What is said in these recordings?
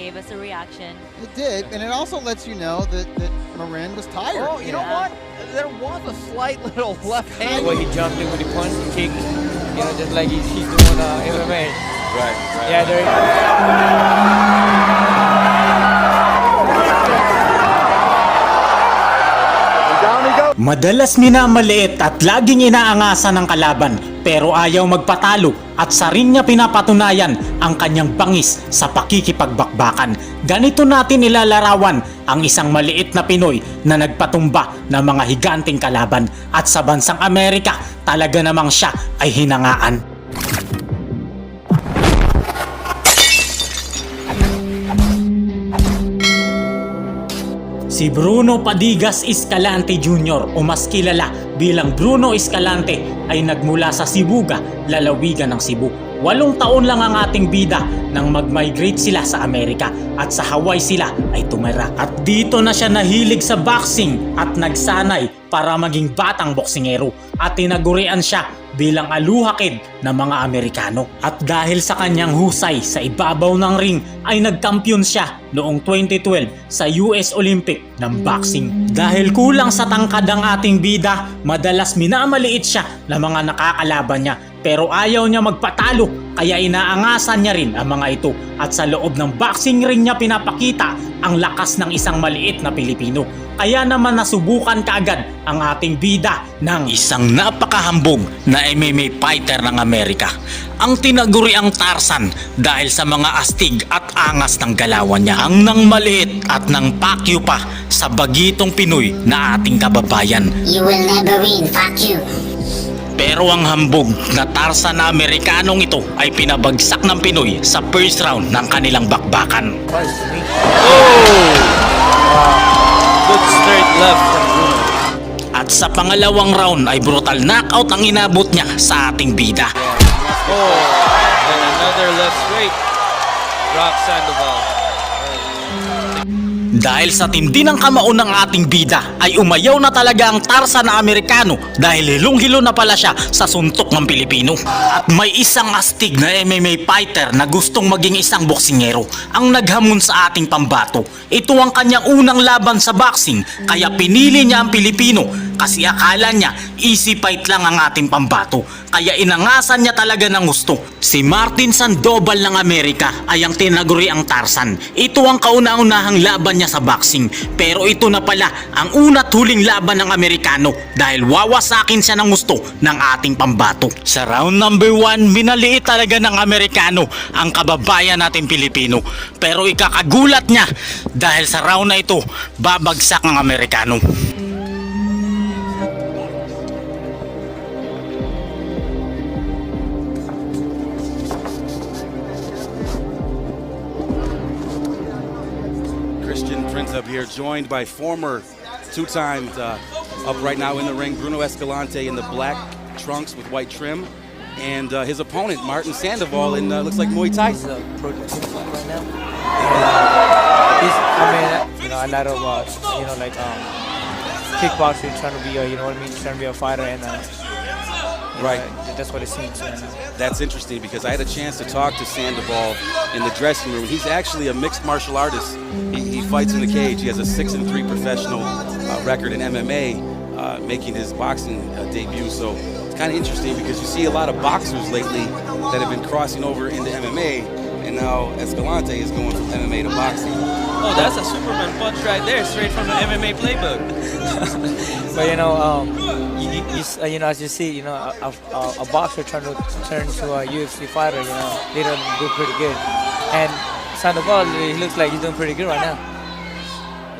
gave us a reaction. It did, and it also lets you know that, that Marin was tired. Oh, you know what? There was a slight little left hand. Where he jumped in with the punch, the kick, you know, just like he's, he's doing uh, MMA. Right, right. Yeah, there. Madalas minamaliit at laging inaangasan ng kalaban pero ayaw magpatalo at sa ring niya pinapatunayan ang kanyang bangis sa pakikipagbakbakan. Ganito natin ilalarawan ang isang maliit na Pinoy na nagpatumba ng mga higanting kalaban at sa bansang Amerika talaga namang siya ay hinangaan. Si Bruno Padigas Escalante Jr. o mas kilala bilang Bruno Escalante ay nagmula sa Sibuga, lalawigan ng Cebu. Walong taon lang ang ating bida nang mag-migrate sila sa Amerika at sa Hawaii sila ay tumira. At dito na siya nahilig sa boxing at nagsanay para maging batang boksingero at tinagurian siya bilang aluhakid ng mga Amerikano. At dahil sa kanyang husay sa ibabaw ng ring ay nagkampiyon siya noong 2012 sa US Olympic ng boxing. Dahil kulang sa tangkad ang ating bida, madalas minamaliit siya ng mga nakakalaban niya pero ayaw niya magpatalo kaya inaangasan niya rin ang mga ito at sa loob ng boxing ring niya pinapakita ang lakas ng isang maliit na Pilipino. Kaya naman nasubukan kaagad ang ating bida ng isang napakahambog na MMA fighter ng Amerika. Ang tinaguri ang Tarzan dahil sa mga astig at angas ng galawan niya. Ang nang maliit at nang pakyo pa sa bagitong Pinoy na ating kababayan. You will never win, fuck you. Pero ang hambog na Tarzan na Amerikanong ito ay pinabagsak ng Pinoy sa first round ng kanilang bakbakan. Good straight left from Bruno. At sa pangalawang round ay brutal knockout ang inabot niya sa ating bida. Oh, and another left straight. Drop Sandoval. Dahil sa tindi ng kamao ng ating bida ay umayaw na talaga ang Tarzan na Amerikano dahil hilong-hilo na pala siya sa suntok ng Pilipino. At may isang astig na MMA fighter na gustong maging isang boksingero ang naghamon sa ating pambato. Ito ang kanyang unang laban sa boxing kaya pinili niya ang Pilipino kasi akala niya easy fight lang ang ating pambato kaya inangasan niya talaga ng gusto. Si Martin Sandoval ng Amerika ay ang tinaguri ang Tarzan. Ito ang kauna-unahang laban niya sa boxing pero ito na pala ang una't huling laban ng Amerikano dahil wawasakin siya ng gusto ng ating pambato. Sa round number 1, minaliit talaga ng Amerikano ang kababayan natin Pilipino pero ikakagulat niya dahil sa round na ito babagsak ang Amerikano. Prince up here, joined by former two-time uh, up right now in the ring, Bruno Escalante in the black trunks with white trim, and uh, his opponent Martin Sandoval in uh, looks like Muay Thai. He's a pro team right now. He's, I mean, you know, a lot of, uh, you know, like um, kickboxing, trying to be, a, you know what I mean, trying to be a fighter, and uh, Right. that's what it seems. right. That's interesting because I had a chance to talk to Sandoval in the dressing room. He's actually a mixed martial artist. He fights in the cage. He has a six and three professional uh, record in MMA, uh, making his boxing uh, debut. So it's kind of interesting because you see a lot of boxers lately that have been crossing over into MMA, and now Escalante is going from MMA to boxing. Oh, that's a Superman punch right there, straight from the MMA playbook. But you know, um, you, you, you, uh, you know, as you see, you know, a, a, a boxer trying to turn to a UFC fighter, you know, they don't do pretty good. And Sandoval, he looks like he's doing pretty good right now.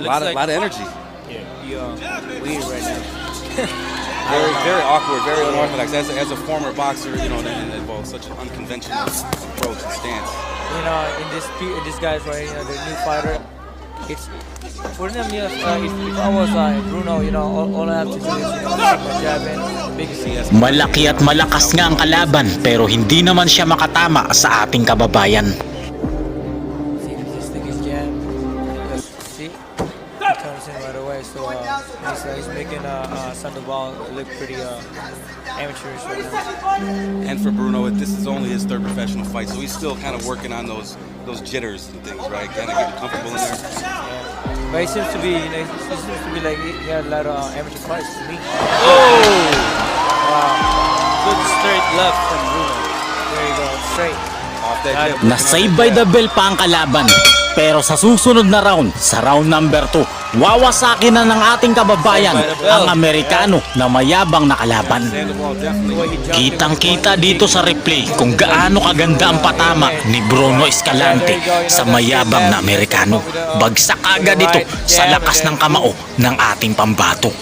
A lot, of, lot of energy. Yeah, he, uh, weird right now. Very, very awkward, very unorthodox. As a, as a former boxer, you know, that involves such an unconventional approach and stance. you know, in this in this guys right, you know, the new fighter, it's for them. You know, uh, if, if I was uh, Bruno, you know, all, all I have to do is you know, jab big CS. Malaki at malakas nga ang kalaban pero hindi naman siya makatama sa ating kababayan. So uh, he's, uh, he's making uh, uh, Sandoval look pretty uh, amateurs right now. And for Bruno, this is only his third professional fight, so he's still kind of working on those those jitters and things, right? Kind of getting comfortable in there. But he seems to be, you know, he seems to be like he he had a lot of uh, amateur fights to me. Oh! Good straight left from Bruno. There you go, straight. Off that Got jab, it. looking Na-save by the bell pa ang kalaban. Pero sa susunod na round, sa round number 2, wawasakin na ng ating kababayan ang Amerikano na mayabang na kalaban. Definitely Kitang-kita dito sa replay kung gaano kaganda ang patama ni Bruno Escalante sa mayabang na Amerikano. Bagsak agad ito sa lakas ng kamao ng ating pambato.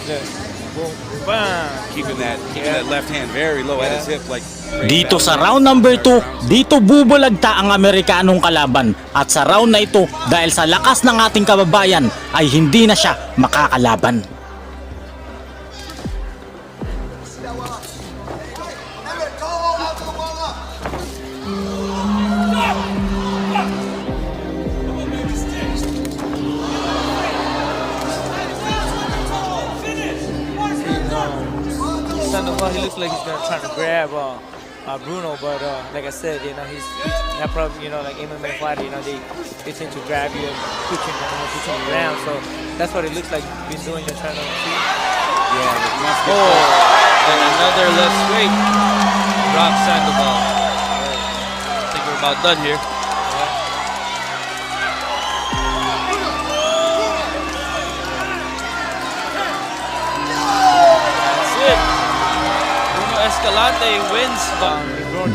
Keeping that keeping that left hand very low at his hip, like Dito sa round number 2, dito bubulagta ang Amerikanong kalaban at sa round na ito dahil sa lakas ng ating kababayan ay hindi na siya makakalaban. Like he's gonna try to grab uh, uh, Bruno, but uh, like I said, you know, he's, he's that probably, you know, like MMA fighter, you know, they, they tend to grab you and put you, you know, put you on the ground. So that's what it looks like he's doing. They're trying to see. yeah, but he wants to Oh! And another left straight. Drop Sandoval. I think we're about done here. Escalante wins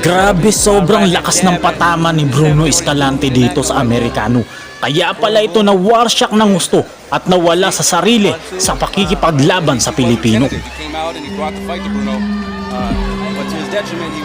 Grabe sobrang lakas ng patama ni Bruno Escalante dito sa Amerikano. Kaya pala ito na warsyak ng gusto at nawala sa sarili sa pakikipaglaban sa Pilipino.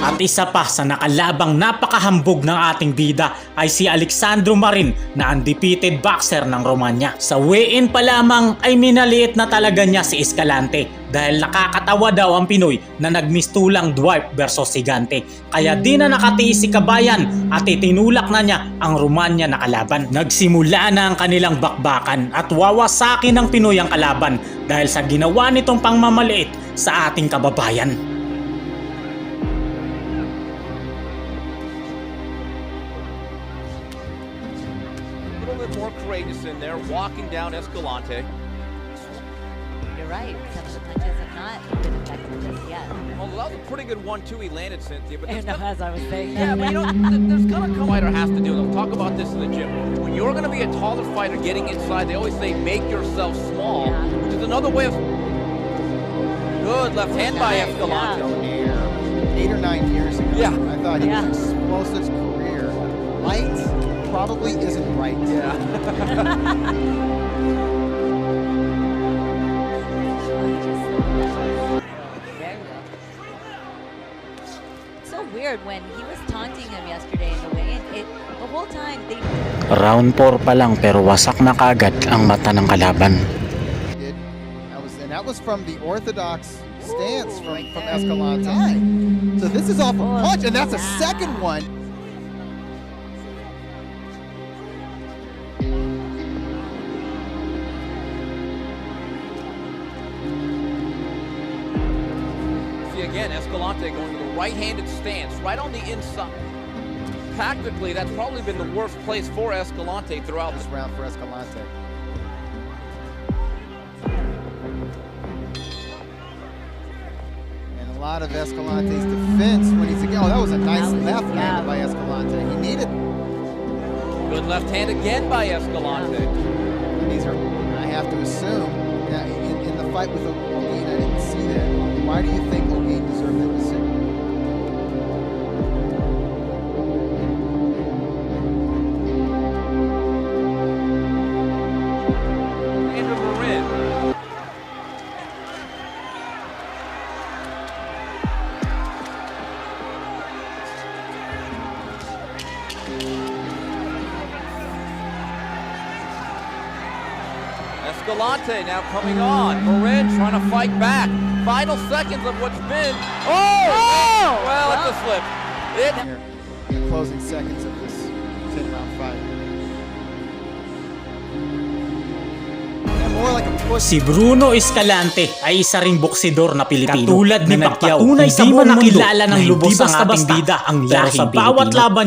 At isa pa sa nakalabang napakahambog ng ating bida ay si Alexandro Marin na undefeated boxer ng Romania. Sa weigh-in pa lamang ay minaliit na talaga niya si Escalante dahil nakakatawa daw ang Pinoy na nagmistulang Dwight versus Sigante. Kaya di na nakatiis si Kabayan at itinulak na niya ang Romania na kalaban. Nagsimula na ang kanilang bakbakan at wawasakin ng Pinoy ang kalaban dahil sa ginawa nitong pangmamaliit sa ating kababayan. A little bit more courageous in there, walking down Escalante. You're right. Some of the punches have not been effective just yet. Well, that was a pretty good one-two he landed, Cynthia. But I there's know, gonna, as I was saying. yeah, but you know, th- there's gonna come fighter has to do. They'll talk about this in the gym. When you're gonna be a taller fighter, getting inside, they always say make yourself small, Yeah. which is another way of. Good left hand by Nice, Escalante. Air eight or nine years ago. Yeah. I thought he Yeah. was explosive career. Light probably isn't right. Yeah. Weird when he was taunting him yesterday in the weigh-in. It the whole time they Round 4 pa lang pero wasak na kagad ang mata ng kalaban. Did that was and that was from the orthodox stance Ooh, from, from. Escalante. So this is off a punch, and that's a second one. Right-handed stance, right on the inside. Tactically, that's probably been the worst place for Escalante throughout This this. round for Escalante. And a lot of Escalante's defense when he's again. Oh, that was a nice was- left yeah. hand by Escalante. He needed. Good left hand again by Escalante. And these are, I have to assume, now, in, in the fight with Ogin, I didn't see that. Why do you think Ogin deserved that decision? Escalante now coming on. Marin trying to fight back. Final seconds of what's been. Oh! Well, it's a slip. It Here, in the closing seconds of this 10 round fight. Si Bruno Escalante ay isa ring boksidor na Pilipino. Katulad ni na Pacquiao, nagpatunay hindi sa buong mo mundo nakilala ng na hindi lubos ang ating basta-basta bida ang pero lahing sa bawat Pilipino. laban